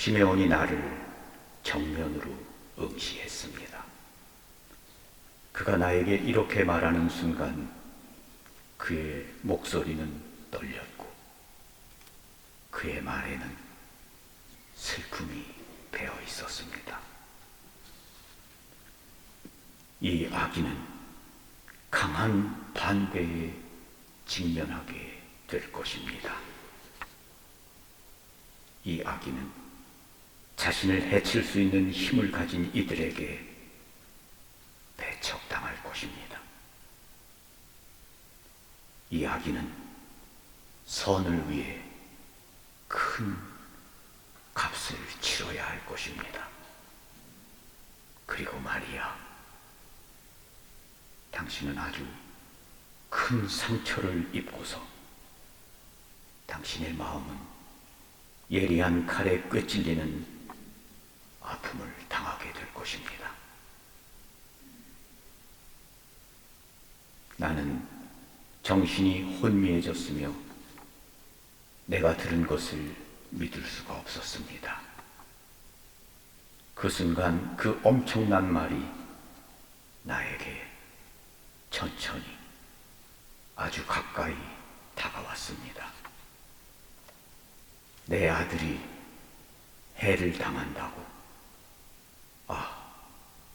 시메온이 나를 정면으로 응시했습니다. 그가 나에게 이렇게 말하는 순간 그의 목소리는 떨렸고 그의 말에는 슬픔이 배어 있었습니다. 이 아기는 강한 반대에 직면하게 될 것입니다. 이 아기는 자신을 해칠 수 있는 힘을 가진 이들에게 배척당할 것입니다. 이 아기는 선을 위해 큰 값을 치러야 할 것입니다. 그리고 마리아, 당신은 아주 큰 상처를 입고서 당신의 마음은 예리한 칼에 꿰찔리는 아픔을 당하게 될 것입니다. 나는 정신이 혼미해졌으며 내가 들은 것을 믿을 수가 없었습니다. 그 순간 그 엄청난 말이 나에게 천천히 아주 가까이 다가왔습니다. 내 아들이 해를 당한다고.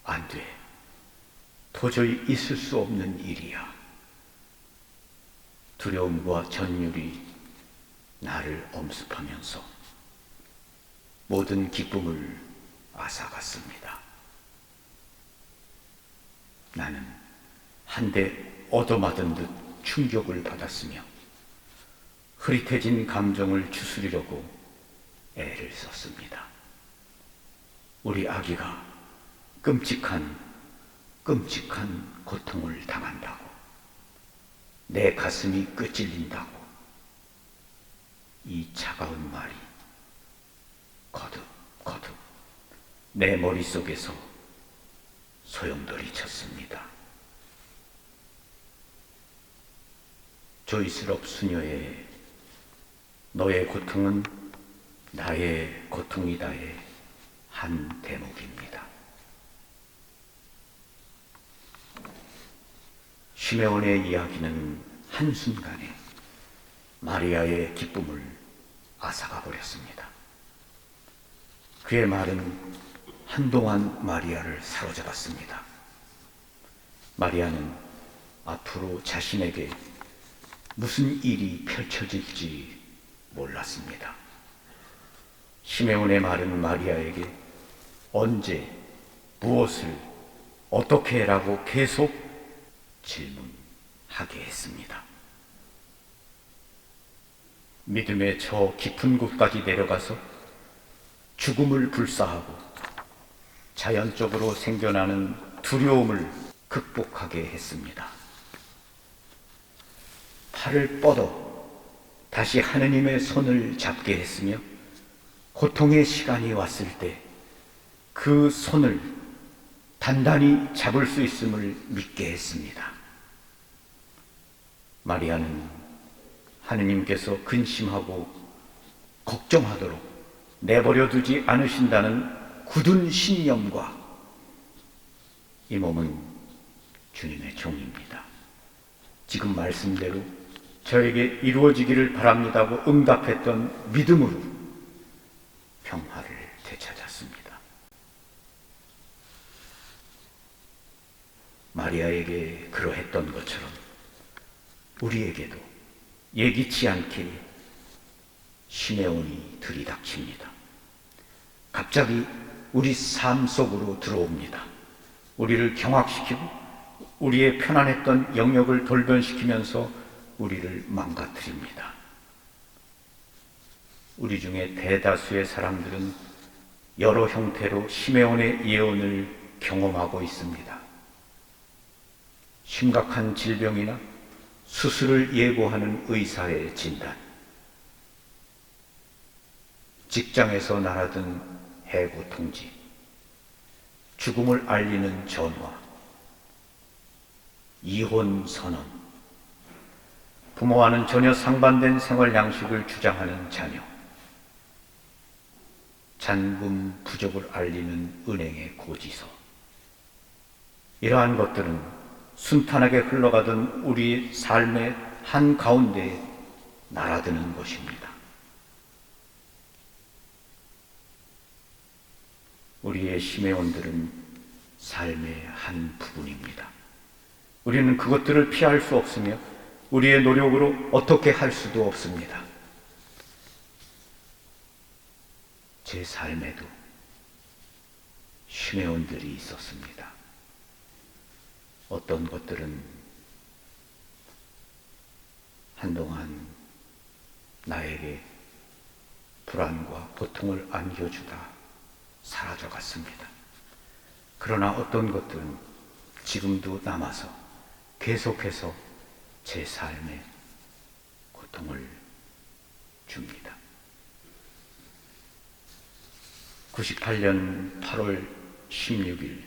아, 안 돼. 도저히 있을 수 없는 일이야. 두려움과 전율이 나를 엄습하면서 모든 기쁨을 앗아갔습니다. 나는 한 대 얻어맞은 듯 충격을 받았으며 흐릿해진 감정을 추스리려고 애를 썼습니다. 우리 아기가 끔찍한, 끔찍한 고통을 당한다고. 내 가슴이 끄찔린다고. 이 차가운 말이 거듭, 거듭 내 머릿속에서 소용돌이 쳤습니다. 조이스럽 수녀의 너의 고통은 나의 고통이다의 한 대목입니다. 시메온의 이야기는 한순간에 마리아의 기쁨을 앗아가 버렸습니다. 그의 말은 한동안 마리아를 사로잡았습니다. 마리아는 앞으로 자신에게 무슨 일이 펼쳐질지 몰랐습니다. 시메온의 말은 마리아에게 언제, 무엇을, 어떻게 라고 계속 질문하게 했습니다. 믿음의 저 깊은 곳까지 내려가서 죽음을 불사하고 자연적으로 생겨나는 두려움을 극복하게 했습니다. 팔을 뻗어 다시 하느님의 손을 잡게 했으며 고통의 시간이 왔을 때 그 손을 단단히 잡을 수 있음을 믿게 했습니다. 마리아는 하느님께서 근심하고 걱정하도록 내버려 두지 않으신다는 굳은 신념과 이 몸은 주님의 종입니다. 지금 말씀대로 저에게 이루어지기를 바랍니다고 응답했던 믿음으로 평화를 되찾았습니다. 마리아에게 그러했던 것처럼 우리에게도 예기치 않게 시메온이 들이닥칩니다. 갑자기 우리 삶 속으로 들어옵니다. 우리를 경악시키고 우리의 편안했던 영역을 돌변시키면서 우리를 망가뜨립니다. 우리 중에 대다수의 사람들은 여러 형태로 시메온의 예언을 경험하고 있습니다. 심각한 질병이나 수술을 예고하는 의사의 진단, 직장에서 날아든 해고 통지, 죽음을 알리는 전화, 이혼 선언, 부모와는 전혀 상반된 생활 양식을 주장하는 자녀, 잔금 부족을 알리는 은행의 고지서. 이러한 것들은 순탄하게 흘러가던 우리 삶의 한 가운데 날아드는 것입니다. 우리의 심해원들은 삶의 한 부분입니다. 우리는 그것들을 피할 수 없으며 우리의 노력으로 어떻게 할 수도 없습니다. 제 삶에도 심해원들이 있었습니다. 어떤 것들은 한동안 나에게 불안과 고통을 안겨주다 사라져 갔습니다. 그러나 어떤 것들은 지금도 남아서 계속해서 제 삶에 고통을 줍니다. 98년 8월 16일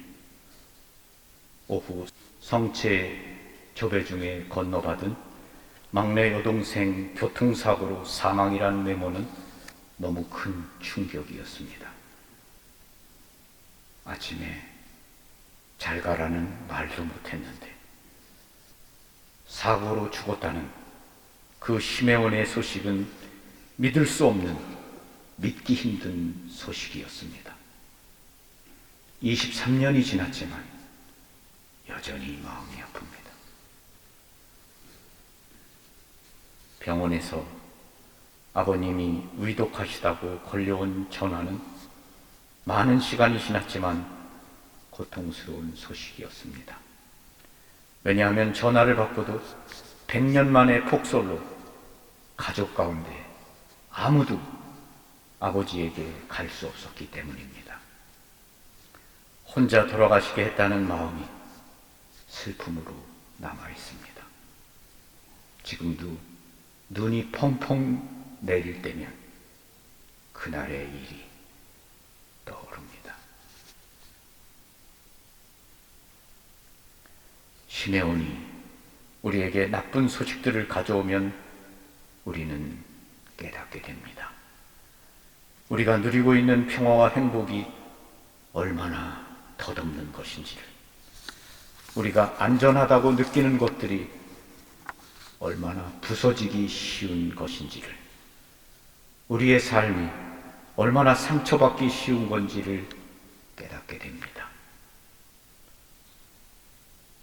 오후 성채 조배 중에 건너받은 막내 여동생 교통사고로 사망이란 메모는 너무 큰 충격이었습니다. 아침에 잘 가라는 말도 못했는데 사고로 죽었다는 그 심해원의 소식은 믿을 수 없는 믿기 힘든 소식이었습니다. 23년이 지났지만 여전히 마음이 아픕니다. 병원에서 아버님이 위독하시다고 걸려온 전화는 많은 시간이 지났지만 고통스러운 소식이었습니다. 왜냐하면 전화를 받고도 100년 만에 폭설로 가족 가운데 아무도 아버지에게 갈 수 없었기 때문입니다. 혼자 돌아가시게 했다는 마음이 슬픔으로 남아 있습니다. 지금도 눈이 펑펑 내릴 때면 그날의 일이 떠오릅니다. 시메온이 우리에게 나쁜 소식들을 가져오면 우리는 깨닫게 됩니다. 우리가 누리고 있는 평화와 행복이 얼마나 덧없는 것인지를, 우리가 안전하다고 느끼는 것들이 얼마나 부서지기 쉬운 것인지를, 우리의 삶이 얼마나 상처받기 쉬운 건지를 깨닫게 됩니다.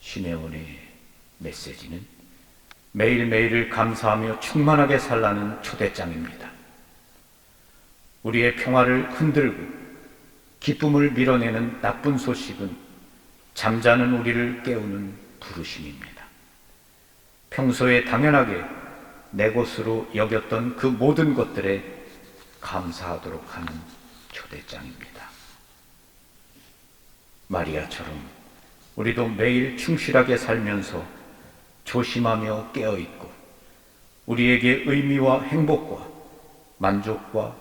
시메온의 메시지는 매일매일을 감사하며 충만하게 살라는 초대장입니다. 우리의 평화를 흔들고 기쁨을 밀어내는 나쁜 소식은 잠자는 우리를 깨우는 부르심입니다. 평소에 당연하게 내 것으로 여겼던 그 모든 것들에 감사하도록 하는 초대장입니다. 마리아처럼 우리도 매일 충실하게 살면서 조심하며 깨어있고 우리에게 의미와 행복과 만족과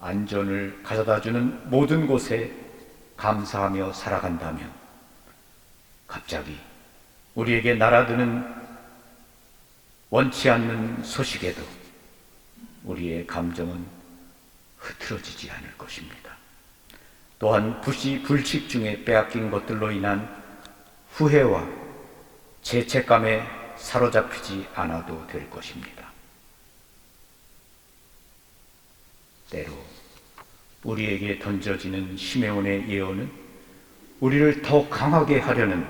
안전을 가져다 주는 모든 곳에 감사하며 살아간다면 갑자기 우리에게 날아드는 원치 않는 소식에도 우리의 감정은 흐트러지지 않을 것입니다. 또한 부시 불식 중에 빼앗긴 것들로 인한 후회와 죄책감에 사로잡히지 않아도 될 것입니다. 때로 우리에게 던져지는 심해온의 예언은 우리를 더 강하게 하려는,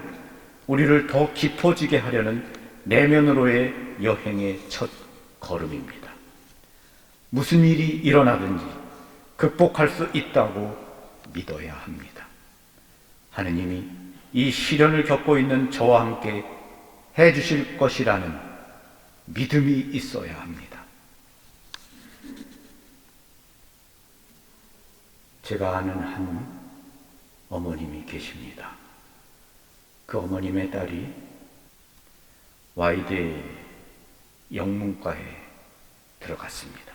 우리를 더 깊어지게 하려는 내면으로의 여행의 첫 걸음입니다. 무슨 일이 일어나든지 극복할 수 있다고 믿어야 합니다. 하느님이 이 시련을 겪고 있는 저와 함께 해 주실 것이라는 믿음이 있어야 합니다. 제가 아는 한 어머님이 계십니다. 그 어머님의 딸이 와이드 영문과에 들어갔습니다.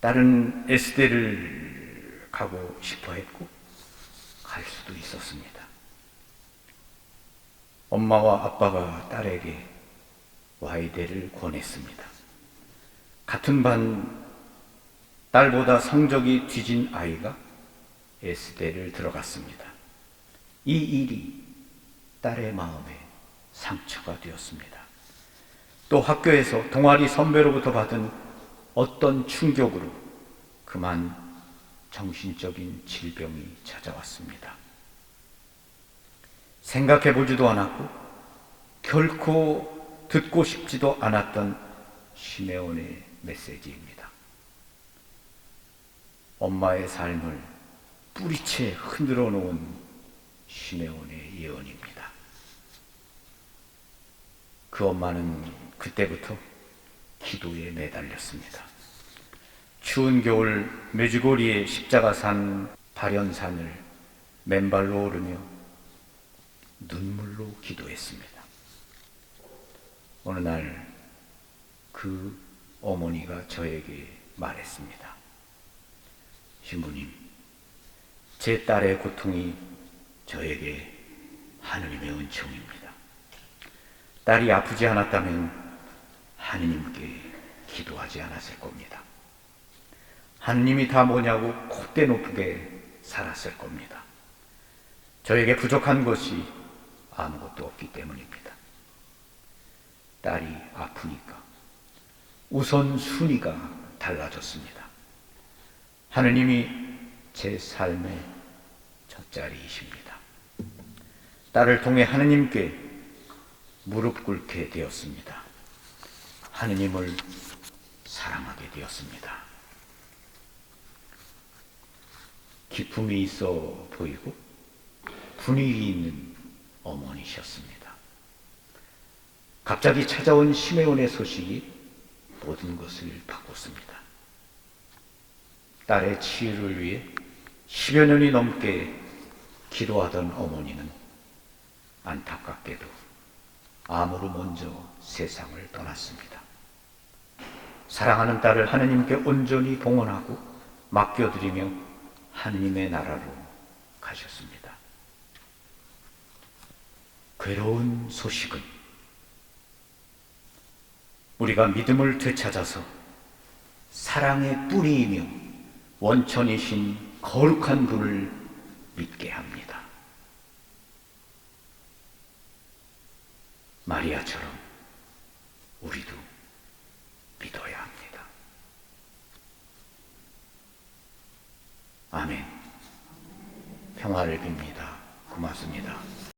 딸은 S대를 가고 싶어 했고, 갈 수도 있었습니다. 엄마와 아빠가 딸에게 와이대를 권했습니다. 같은 반 딸보다 성적이 뒤진 아이가 S대를 들어갔습니다. 이 일이 딸의 마음에 상처가 되었습니다. 또 학교에서 동아리 선배로부터 받은 어떤 충격으로 그만 정신적인 질병이 찾아왔습니다. 생각해 보지도 않았고 결코 듣고 싶지도 않았던 시메온의 메시지입니다. 엄마의 삶을 뿌리채 흔들어 놓은 시메온의 예언입니다. 그 엄마는 그때부터 기도에 매달렸습니다. 추운 겨울 메주고리의 십자가산 발연산을 맨발로 오르며 눈물로 기도했습니다. 어느 날 그 어머니가 저에게 말했습니다. 신부님, 제 딸의 고통이 저에게 하느님의 은총입니다. 딸이 아프지 않았다면 하느님께 기도하지 않았을 겁니다. 하느님이 다 뭐냐고 콧대 높게 살았을 겁니다. 저에게 부족한 것이 아무것도 없기 때문입니다. 딸이 아프니까 우선 순위가 달라졌습니다. 하느님이 제 삶의 젖자리이십니다. 딸을 통해 하느님께 무릎 꿇게 되었습니다. 하느님을 사랑하게 되었습니다. 기품이 있어 보이고 분위기 있는 어머니셨습니다. 갑자기 찾아온 시메온의 소식이 모든 것을 바꿨습니다. 딸의 치유를 위해 10여 년이 넘게 기도하던 어머니는 안타깝게도 암으로 먼저 세상을 떠났습니다. 사랑하는 딸을 하느님께 온전히 봉헌하고 맡겨드리며 하느님의 나라로 가셨습니다. 괴로운 소식은 우리가 믿음을 되찾아서 사랑의 뿌리이며 원천이신 거룩한 분을 믿게 합니다. 마리아처럼 우리도 믿어야 합니다. 아멘. 평화를 빕니다. 고맙습니다.